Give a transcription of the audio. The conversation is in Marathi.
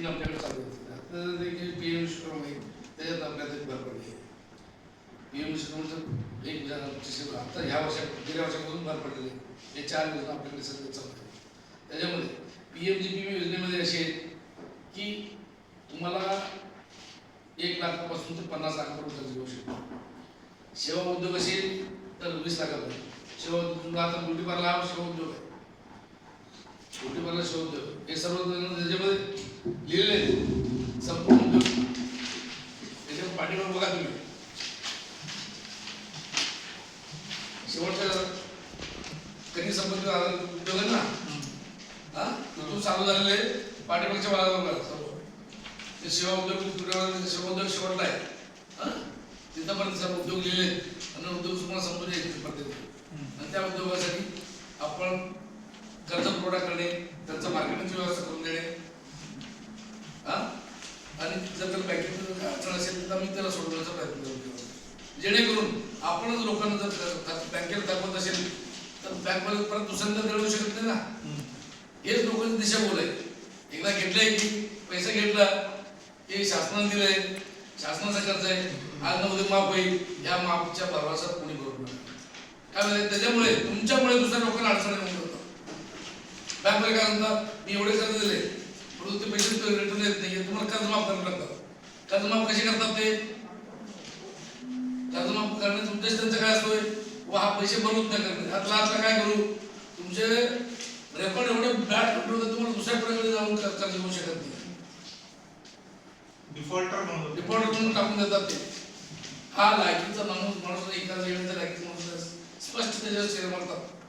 तीन आपल्याकडे चालू आहेत तर देखील पी एम विश्वकर्मा आहे. त्याच्यात आपल्याला भर पडली. पी एम विश्वकर्माचं एक हजार पच्चीस आता ह्या वर्षात गेल्या वर्षापासून भर पडलेली. हे चार योजना आपल्याकडे सध्या चालू आहे त्याच्यामध्ये पी एम जी पी योजनेमध्ये असे आहेत की तुम्हाला एक लाखापासून ते पन्नास लाखापर्यंत कर्ज घेऊ शकतो सेवा उद्योग असेल तर वीस लाखापर्यंत. सेवा उद्योग तुमचा आता ब्युटी पार्लर हा सेवा उद्योग आहे. ब्युटी पार्लर सेवा उद्योग. हे सर्व त्याच्यामध्ये लिहिलेले आहेत संपूर्ण त्याच्यावर पाठीवर बघा तुम्ही. शेवटच्या कधी आधारित उद्योग ना हा? तिथून चालू झालेले पाठीमागच्या बघा सर्व. ते सेवा उद्योग सेवा उद्योग शेवटला आहे हा? तिथंपर्यंत सर्व उद्योग लिहिले. आणि उद्योग तुम्हाला समजून येईल पद्धती आणि त्या उद्योगासाठी आपण कर्ज पुरवठा करणे त्यांचं मार्केटिंगची व्यवस्था करून देणे हा आणि जर त्याला बँकेत अडचण असेल तर आम्ही त्याला सोडवण्याचा प्रयत्न करू जेणेकरून आपणच लोकांना जर बँकेला दाखवत असेल तर बँकमध्ये परत दुसऱ्यांदा मिळवू शकत नाही ना. हेच लोकांची दिशा बोल आहे. एकदा घेतलंय की पैसा घेतला की शासनाने दिलंय शासनाचा खर्च आहे आज नव्हते माफ होईल या माफच्या भरवसा कोणी करू नका. काय म्हणजे त्याच्यामुळे तुमच्यामुळे दुसऱ्या लोकांना अडचण येऊन जातात बँकमध्ये काय म्हणतात मी एवढे कर्ज दिले परंतु ते पैसे रिटर्न येत नाही तुम्हाला कर्ज माफ करून कर्ज माफ कसे करतात ते? कर्ज माफ करण्याचा उद्देश त्यांचा काय असतोय? व हा पैसे भरून त्या करणे आता आता काय करू? तुमचे रेकॉर्ड एवढे बॅड कंट्रोल तुम्हाला दुसऱ्याकडे जाऊन कर्ज घेऊ शकत नाही. डिफॉल्टर म्हणून रिपोर्ट म्हणून टाकून देतात ते. हा लायकीचा माणूस माणूस एका वेळेचा लायकीचा माणूस. स्पष्ट त्याच्यावर शेअर मारतात.